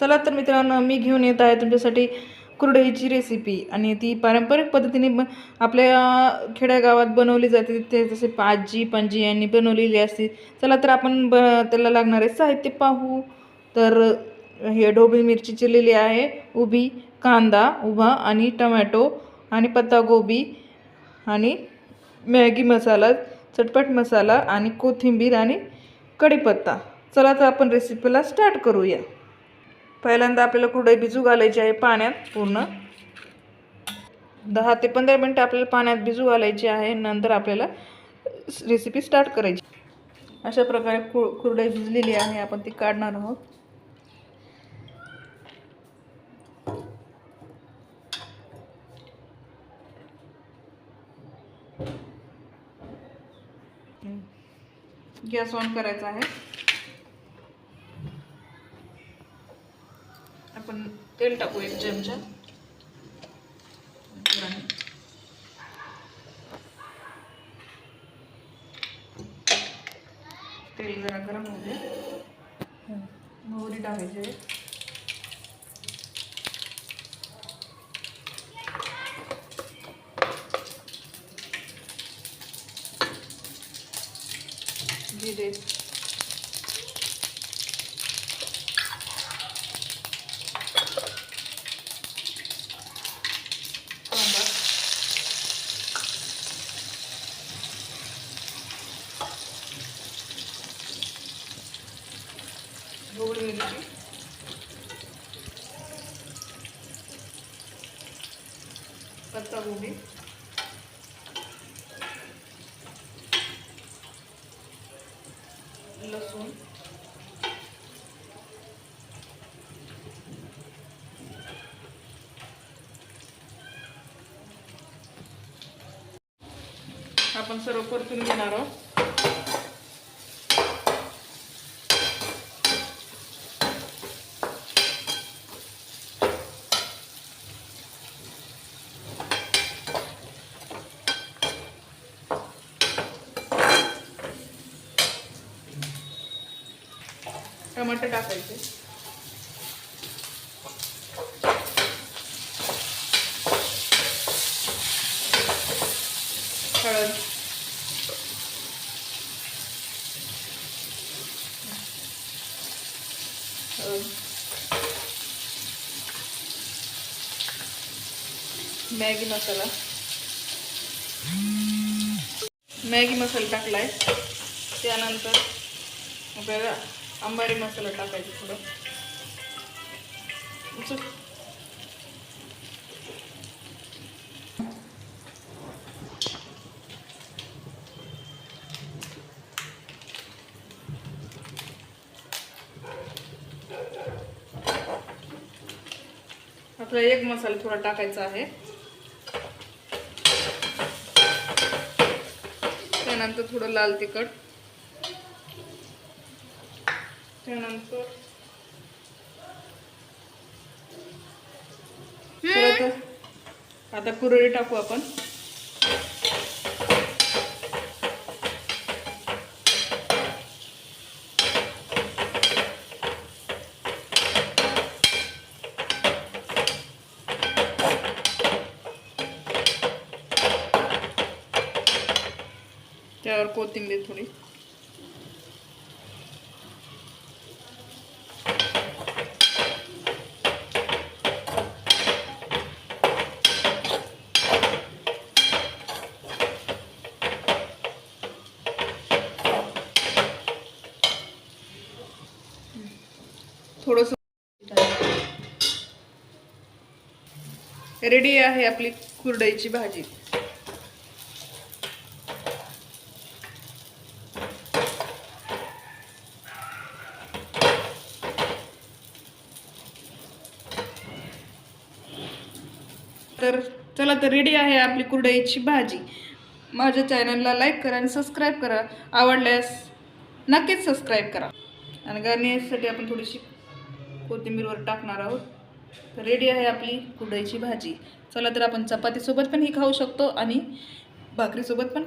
चला तर मित्रांनो मी घेऊन येत आहे तुमच्यासाठी कुरडईची रेसिपी आणि ती पारंपरिक पद्धतीने ब- आपल्या खेड्यागावात बनवली जाते. ते जसे आजी पणजी यांनी बनवलेली असते. चला तर आपण ब त्याला लागणारे साहित्य पाहू. तर हे ढोबळी मिरची चिरलेली आहे. उभी कांदा उभा आणि टमॅटो आणि पत्तागोबी आणि मॅगी मसाला चटपट मसाला आणि कोथिंबीर आणि कढीपत्ता. चला तर आपण रेसिपीला स्टार्ट करूया. पहिल्यांदा आपल्याला कुरडई भिजू घालायची आहे पाण्यात पूर्ण. दहा ते पंधरा मिनटं आपल्याला पाण्यात भिजू घालायची आहे नंतर आपल्याला रेसिपी स्टार्ट करायची. अशा प्रकारे कु कुरडई भिजलेली आहे आपण ती काढणार आहोत. गॅस ऑन करायचा आहे. तेल टाकू एक चमचा. तेल जरा गरम होऊ दे. मोहरी टाकायची जिरे कांदा घ्यायचे पत्ता गोबी लसूण. आपण सर्व परतून घेणार आहोत. टमाटर टाकायचे. हळद. मॅगी मसाला. मॅगी मसाला टाकलाय. त्यानंतर आपल्याला अंबारी मसाला टाकायचा थोडं. आपला एक मसाला थोडा टाकायचा आहे. त्यानंतर थोडं लाल तिखट. त्यानंतर आता कुरळी टाकू आपण. त्यावर कोथिंबीर थोडी. थोडस रेडी आहे आपली कुरडईची भाजी. तर चला तर रेडी आहे आपली कुरडईची भाजी. माझ्या चॅनलला लाईक करा आणि सबस्क्राईब करा. आवडल्यास नक्कीच सबस्क्राईब करा. आणि गाण्यासाठी आपण थोडीशी कोथिंबीरवर टाकणार आहोत. तर रेडी आहे आपली कुरडईची भाजी. चला तर आपण चपातीसोबत पण ही खाऊ शकतो आणि भाकरीसोबत पण